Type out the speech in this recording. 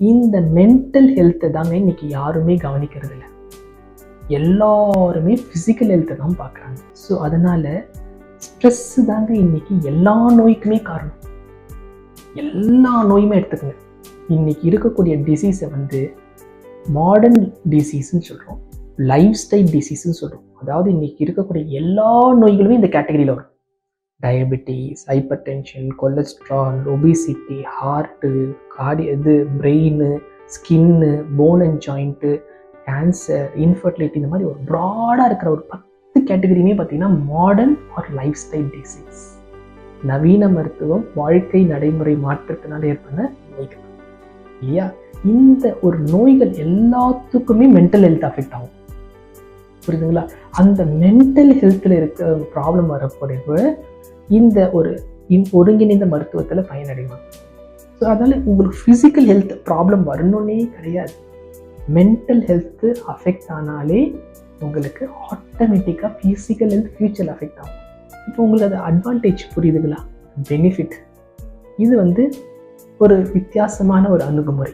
இந்த மென்டல் ஹெல்த்தை தாங்க இன்னைக்கு யாருமே கவனிக்கிறது இல்லை. எல்லாருமே ஃபிசிக்கல் ஹெல்த்தை தான் பார்க்குறாங்க. ஸோ அதனால் ஸ்ட்ரெஸ்ஸு தாங்க இன்னைக்கு எல்லா நோய்க்குமே காரணம். எல்லா நோயுமே எடுத்துக்கங்க. இன்னைக்கு இருக்கக்கூடிய டிசீஸை வந்து மாடர்ன் டிசீஸ்ன்னு சொல்கிறோம் லைஃப் ஸ்டைல் டிசீஸ்ன்னு சொல்கிறோம் அதாவது இன்னைக்கு இருக்கக்கூடிய எல்லா நோய்களுமே இந்த கேட்டகரியில் வரும். Diabetes hypertension cholesterol obesity heart கார்டி இது brain skin bone and joint cancer infertility இந்த மாதிரி ஒரு ப்ராடாக இருக்கிற ஒரு பத்து கேட்டகரியுமே பார்த்தீங்கன்னா modern or lifestyle disease நவீன மருத்துவம் வாழ்க்கை நடைமுறை மாற்றத்தினால் ஏற்பட நோய்கள். இல்லையா? இந்த ஒரு நோய்கள் எல்லாத்துக்குமே மென்டல் ஹெல்த் அஃபெக்ட் ஆகும். புரியுதுங்களா? அந்த மென்டல் ஹெல்த்தில் இருக்க ப்ராப்ளம் வரக்கூடிய இந்த ஒரு ஒருங்கிணைந்த மருத்துவத்தில் பயனடைவாங்க ஸோ அதனால் உங்களுக்கு ஃபிசிக்கல் ஹெல்த் ப்ராப்ளம் வரணுன்னே கிடையாது. மென்டல் ஹெல்த்து அஃபெக்ட் ஆனாலே உங்களுக்கு ஆட்டோமேட்டிக்காக ஃபிசிக்கல் ஹெல்த் ஃபியூச்சர் அஃபெக்ட் ஆகும். இப்போ உங்களுக்கு அது அட்வான்டேஜ் புரியுதுங்களா? பெனிஃபிட் இது வந்து ஒரு வித்தியாசமான ஒரு அணுகுமுறை.